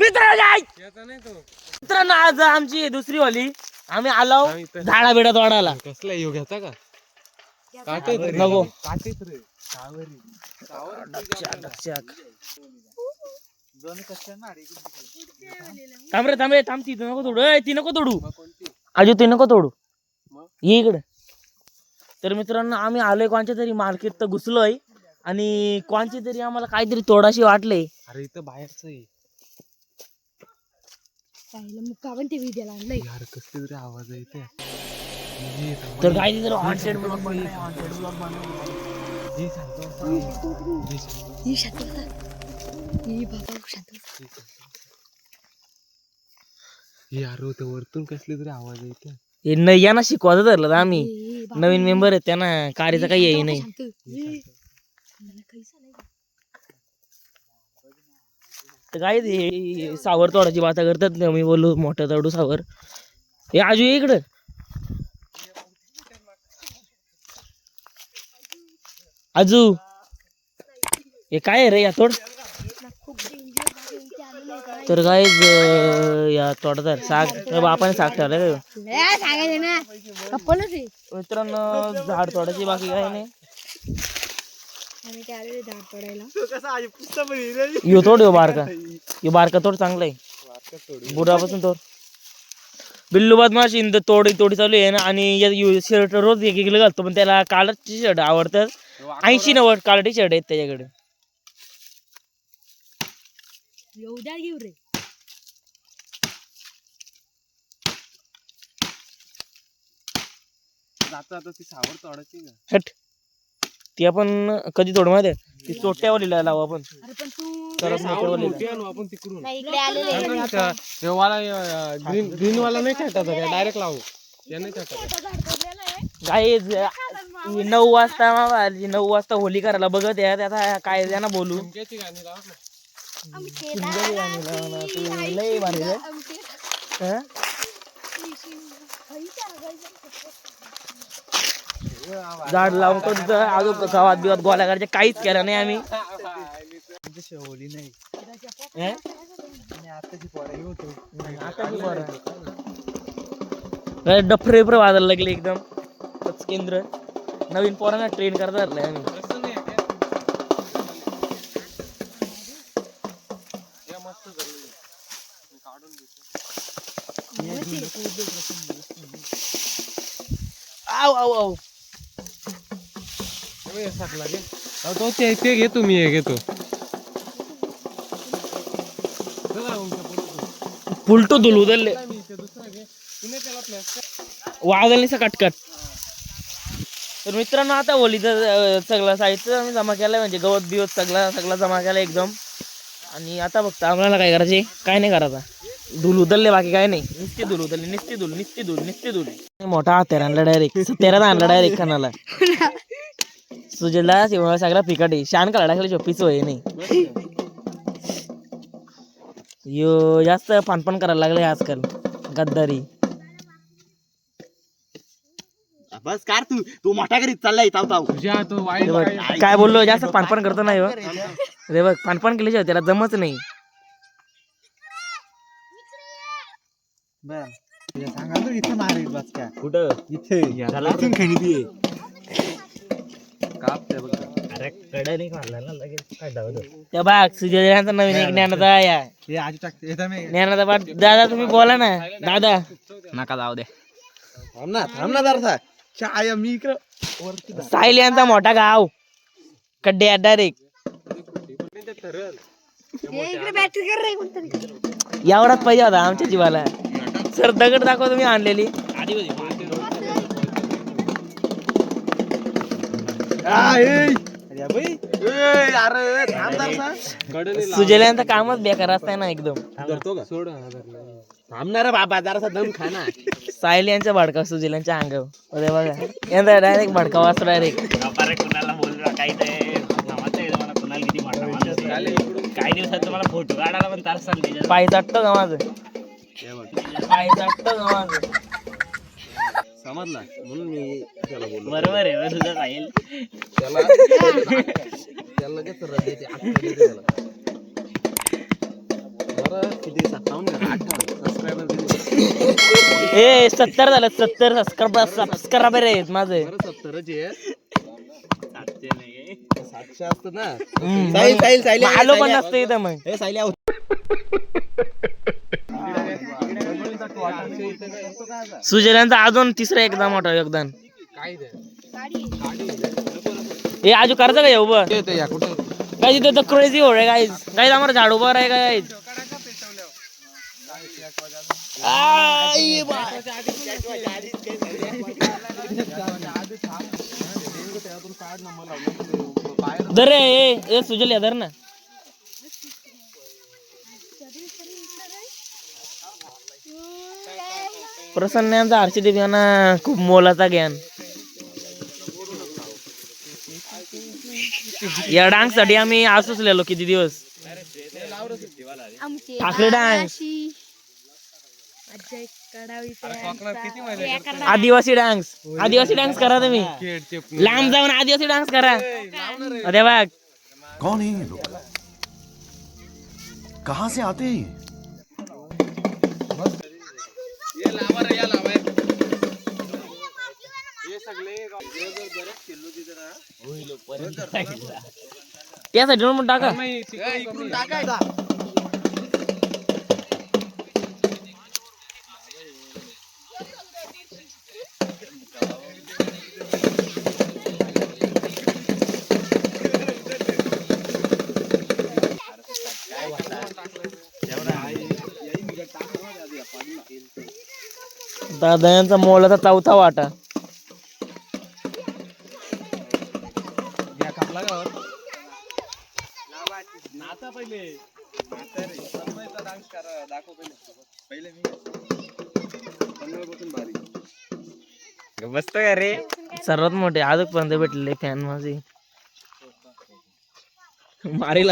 मित्रांनो ऐक. मित्रांनो आज आमची दुसरी होली. आम्ही आलो झाडा बिडा तोडायला कसला येऊ घ्याचा का? नको. काटेच रे. थांब रे थांब रे थांब. ती नको तोडू. ए, ती नको तोडू. अजू ती नको तोडू. ये इकडे. तर मित्रांनो आम्ही आलोय कोणच्या तरी मार्केट तर घुसलोय. आणि कोणची तरी आम्हाला काहीतरी तोडाशी वाटले अरे इथं बाहेरच पाहिलं ते आणलंय. यार कसले तरी आवाज आहे इथे. तर हॉन्टेड ही. ही बाबा बसा. यार ते वरतून कसले तरी आवाज आहे इथे. हे न यांना शिकवायचं धरलं तर आम्ही. नवीन मेंबर आहेत त्यांना कार्याचं काही येई नाही. तर काय ते सावर तोडाची बाता करतात ना मी बोललो मोठं तोडू सावर. हे आजू ये इकडं. आजू. हे काय रे या तोड? तर काय या तोडतात साग. बापाने साग ठेवलं मित्रांनो झाड तोडायची बाकी काय नाही. आम्ही ते आलेले झाड पडायला यो तोड यो बारका. यो बारका तोड चांगला आहे बुडापासून तोड. बिल्लू बदमाश इंद तोडी तोडी चालू आहे ना आणि शर्ट रोज एक एक घालतो पण त्याला काळा टी शर्ट आवडतात ऐंशी नव्वद काळा टी शर्ट आहेत त्याच्याकडे. एवढ्या घेऊ रे. जाता आता ती सावर तोडायची हट. ती आपण कधी तोड माहिती ती चोट्यावाली लावू आपण. अरे पण तू तरच सावर मोठ्यावाली मोठी आणू आपण तिकडून नाही इकडे आलेले. आहे. हे वाला ग्रीन ग्रीन वाला नाही छाटायचा डायरेक्ट लावू. या नाही आहे. काय नऊ वाजता मामा आली, नऊ वाजता होली करायला बघत आहे. आता काय त्यांना बोलू. ना. गाणी लावा ना, लय भारी रे. हं? झाड लावून तो तिथं अजून गावात बिवात गोळ्या करायचे काहीच केलं नाही आम्ही. हं? पोरं. काय डफरे वाजायला लागले एकदम. केंद्र. नवीन पोरांना ट्रेन करता धरलंय आम्ही. नाही आव आव आव हे बघ, साकला घे. अहो, तो ते ते घेतो मी हे घेतो. फुलटो धुल उदलले कटकट तर मित्रांनो आता होलीचं सगळं साहित्य आम्ही जमा केलं म्हणजे गवत बिवत सगळा सगळा जमा केला एकदम. आणि आता फक्त आम्हाला काय करायचे काय नाही करायचं. धुल उदलले बाकी काय नाही. नुसते धुल उदलले नुसते धुल नुसते धुल नुसते धुल. मोठा हातेर आणला डायरेक्ट तेरा आणला डायरेक्ट खानाला सुजला शिवाय सगळा पिकाट आहे. शान काढा खाली चोपीच होय नाही. यो जास्त पानपण करायला लागले आजकाल. गद्दारी. बस कार तू. तू मोठ्या घरी चाललाय ताव ताव तुझ्या तो वाईट बघ, काय बोललो जास्त पानपण करतो नाही हो. रे बघ पानपण केल्याशिवाय त्याला जमच नाही. सांगा तू इथे मारेल बस का कुठं? इथे. त्याला इथून ती अरे कडे नाही ना लगेच. त्या बाग सुजयांचा नवीन एक ज्ञानाचा या हे आजी टाकते. येता मी ज्ञानाचा बाग दादा तुम्ही बोला ना. दादा. नका जाऊ दे. थांब ना थांब ना जरासा. चाय मी इकडं वरती. साहिल यांचा मोठा गाव. कड्डे डायरेक्ट एवढाच पाहिजे होता आमच्या जीवाला. सर दगड दाखव तुम्ही आणलेली. आ, ए. अरे बाई. ए, अरे थांब जरासा. सुजल्यांचं कामच बेकार असतंय ना एकदम धरतो का सोड हा धरला. थांब ना रे बाबा जरासा दम खा ना साहिल यांचा भडका सुजल्यांच्या अंगावर अरे बघा यांचा डायरेक्ट भडका वाचतो डायरेक्ट काही दिवसात तुम्हाला फोटो काढायला पण तास सांगते पाय चाटतो का माझं पाय चाटतो का माझं समजला म्हणून मी त्याला बोललो. बरोबर आहे बरं तुझं राहील त्याला त्याला लगेच रज येते, आठवण येते त्याला. बरं किती सत्तावन्न अठ्ठावन्न. सबस्क्रायबर किती? ए सत्तर झालं सत्तर सबस्क्रायबर सबस्क्रायबर आहेत माझे. बरं सत्तरच आहे. सातशे नाही सातशे असतं ना. हम्म, साहिल मग- साहिल साहिल मग आलो पण नसतं इथं मग. हे साहिल आहो. सुजल्यांचा अजून तिसरा एकदा मोठा योगदान. हे आजू करायचं का कुठं? काय तिथे तर क्रेझी हो रे गाईज गाईज आम्हाला झाडू उभा आहे गाईज धर रे ए, ए सुजल या धर ना. प्रसन्न यांचा हर्षदीप यांना खूप मोलाचा ज्ञान. या डान्ससाठी आम्ही आसुसलेलो किती दिवस? ठाकरे डान्स. आदिवासी. डान्स. आदिवासी डान्स करा तुम्ही. लांब जाऊन आदिवासी डान्स करा. अरे बघ. कौन है लोग? कहां से आते हैं? त्यासाठी म्हणून टाका. दादा यांचा मोलाचा चौथा वाटा. बसतो का रे? सर्वात मोठे आजपर्यंत भेटलेले फॅन माझे. मारेल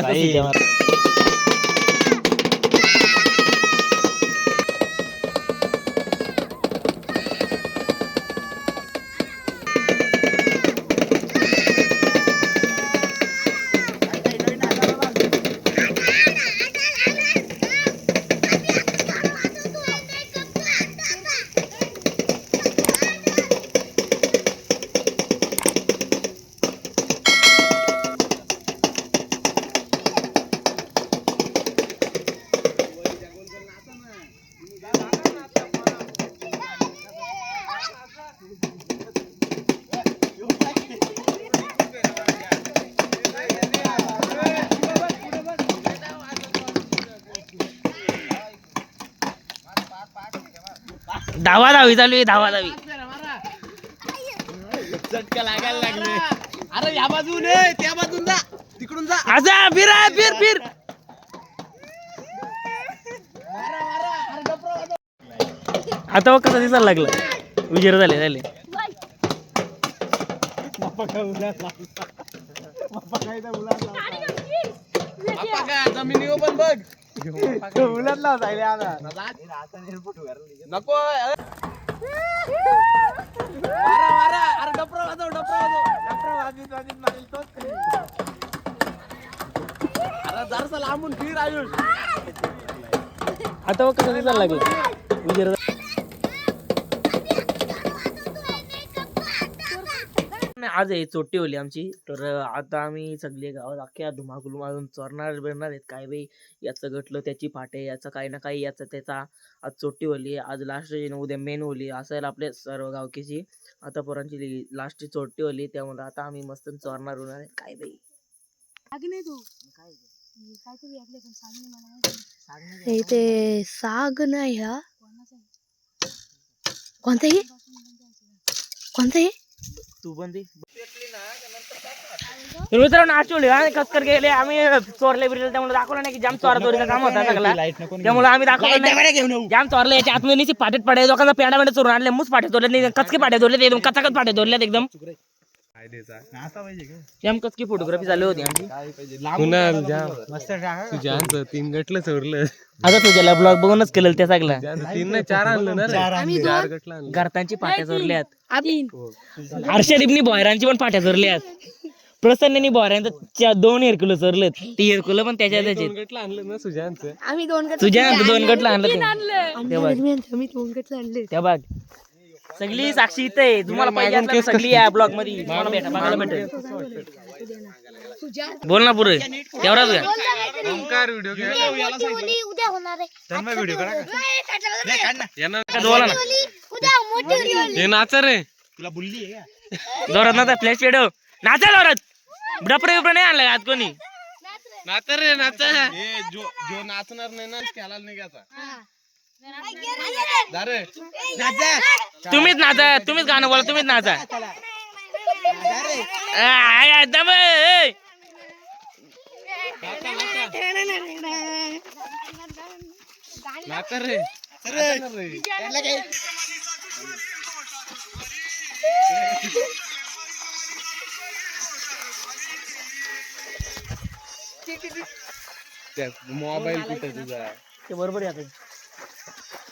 धावा धावी चालू आहे धावा धावी अरे या बाजून ये, त्या बाजून जा. तिकडून जा. आजा फिर फिर फिर. आता बघ कसा दिसायला लागला. विजय झाले झाले. जमिनीवर पण बघ. उलटला जायले आता नको अरे. अरे डपरा वाजव डपरा वाजव. डपरा वाजवीत वाजवीत मारेल तोच. अरे जरासा लांबून फिर आयुष. आता कसं कसा दिसायला लागला. आज आहे चोट्टी होली आमची. तर आता आम्ही सगळे गावात अख्ख्या धुमाकूल मारून चोरणार बिरणार आहेत. काय बाई याचं गटलं त्याची फाटे याचं काही ना काही याचं त्याचा आज चोट्टी होली आज लास्ट उद्या मेन होली. असं आहे आपल्या सर्व गावकीची. आता पोरांची लास्टची चोट्टी होली त्यामुळे आता आम्ही मस्त चोरणार होणार आहे काय बाई? हे ते साग नाही हा? कोणता हे? कोणता हे? तू पण तर मित्रांनो आचवली आणि कस्कर गेले. आम्ही चोरले बिरले त्यामुळे दाखवलं नाही की जाम चोरा चोरीचा काम होता सगळा. त्यामुळे आम्ही दाखवलं नाही. जाम चोरले याच्या आतमध्ये निश्चित पाटेत पडे लोकांना पेंडा पेंडा चोरून आणले मुस पाटे चोरले नाही कचके पाटे चोरले एकदम कचाकच पाटे चोरले एकदम. जाम कचकी फोटोग्राफी चालू होती आमची. कुणाल जाम तीन गटलं चोरलं आता तुझ्याला ब्लॉग बघूनच केलेलं त्या ज्यांचं तीन नाही चार आणलं ना रे. चार गटलं आणलं. घरतांची पाट्या चोरल्यात तीन हर्षदीपनी भोयरांची पण पाट्या चोरल्यात प्रसन्ननी बोऱ्यांचा दोन हेरकुलं सरलेत ती हेरकुलं पण त्याच्या त्याचे दोन गटला आणलं ना सुजानचं. आम्ही दोन गट तुझ्या दोन गटला आणलं ते. आणलं. आम्ही दोन गट आणले. त्या बघ. सगळी साक्षी इथे आहे. तुम्हाला पाहिजे असलं तर सगळी या ब्लॉगमध्ये तुम्हाला भेटा. बघायला भेटेल. बोल ना पुरे तेवढाच ओंकार व्हिडिओ उद्या होणार आहे. यांना का बोला ना. उद्या मोठी होली. होली. हे नाचा रे जोरात ना फ्लॅश पेडो नाचा जोरात. डपरे बिपरे नाही आणलं आज कोणी. नाचा रे. नाचा. जो जो नाचणार नाही ना त्याला नाही घ्यायचा. तुम्हीच नाचा तुम्हीच गाणं बोला तुम्हीच नाचा. दम, ए. नाचा रे. मोबाईल कुठे तुझा? ते बरोबर आहे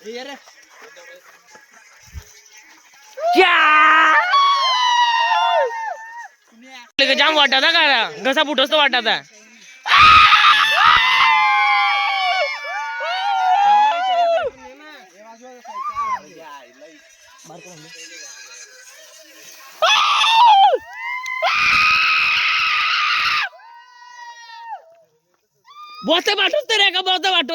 आता. या! जाम वाटाता का घसा फुटोस तो वाटाता बोलते वाटूच तर का बोलते वाटू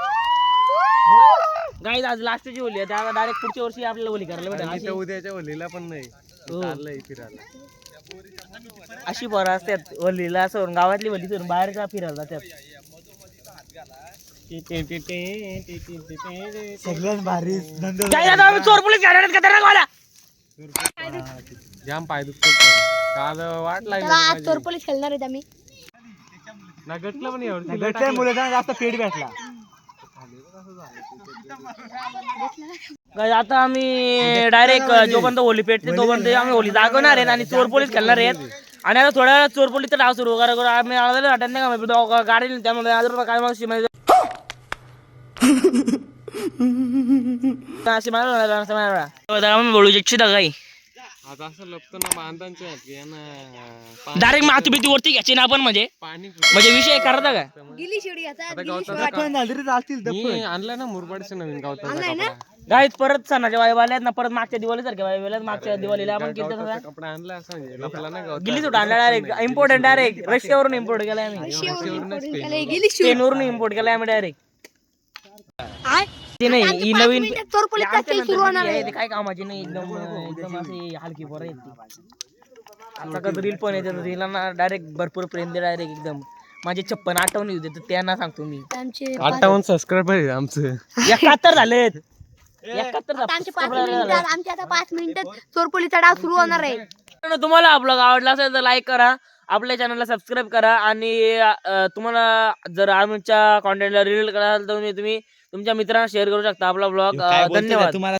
गाईज आज लास्टची होली आहे. त्या डायरेक्ट पुढच्या वर्षी आपल्याला होली करायला भेटेल. आणि अशी- उद्याच्या होलीला पण नाही. हो. चाललंय फिरायला. अशी पोरं असतात होलीला सोडून गावातली होली सोडून बाहेर का फिरायला जातात. सगळ्यात भारी नंद चोर पोलीस वाला जाम पाय दुखतो काल वाट लागली चला आज खेळणार आहेत आम्ही. ना गटलं पण एवढं मुलांना जास्त पेट भेटला. आता आम्ही डायरेक्ट जोपर्यंत होली पेटते तोपर्यंत आम्ही होली दाखवणार आहेत आणि चोर पोलीस खेळणार आहेत. आणि आता थोड्या वेळात चोर पोलीसचा डाव सुरू. वगैरे करू. आम्ही वाटत नाही का? दोघं गाडी नेली, त्यामुळे आज रुपये काय म्हणजे अशी मला असं मला आम्ही बोलू इच्छित काही? आता असं लपतो ना बांधांचे आहेत की यांना डायरेक्ट माती भीती वरती घ्यायची ना आपण म्हणजे? पाणी म्हणजे विषय करता का? गिली शिडी आता आता गिली गवताचं का- झाली रे चालतील मी आणलं ना मुरबाडचे नवीन कपडा. गाईत परत सणाच्या वाय आल्यात ना परत मागच्या दिवाळी सारख्या वाय आल्यात मागच्या दिवाळीला आपण केलं गवताचा कपडा आणला असं म्हणजे लपला ना गवता गिल्ली सुट आणला डायरेक्ट इम्पोर्टंट डायरेक्ट रशियावरून इम्पोर्ट केलाय आम्ही. शिडी गिली शिडी. स्पेनवरून इम्पोर्ट केलाय आम्ही डायरेक्ट ते नाही ही नवीन चोरपोली खेळ सुरू होणार आहे. काय कामाची नाही एकदम एकदम असे हलकी पोरं आहेत ती. आता कसं रील पण येते रीलना डायरेक्ट भरपूर प्रेम दे डायरेक्ट एकदम. माझे छप्पन आठवणी होते तर त्यांना सांगतो मी. आमचे अठ्ठावन्न सबस्क्राईबर आहे आमचं. एकाहत्तर झालेत. एकाहत्तर आता आमचे पाच मिनिटात आता पाच मिनिटात चोरपोलीचा डाव सुरू होणार आहे. मित्रांनो, तुम्हाला हा ब्लॉग आवडला असेल तर लाईक करा आपल्या चॅनलला सबस्क्राईब करा आणि अं, तुम्हाला जर आमच्या कॉन्टेंटला रिलेट कराल तर तुम्ही- तुम्ही तुमच्या मित्रांना शेअर करू शकता आपला ब्लॉग धन्यवाद. तुम्हाला?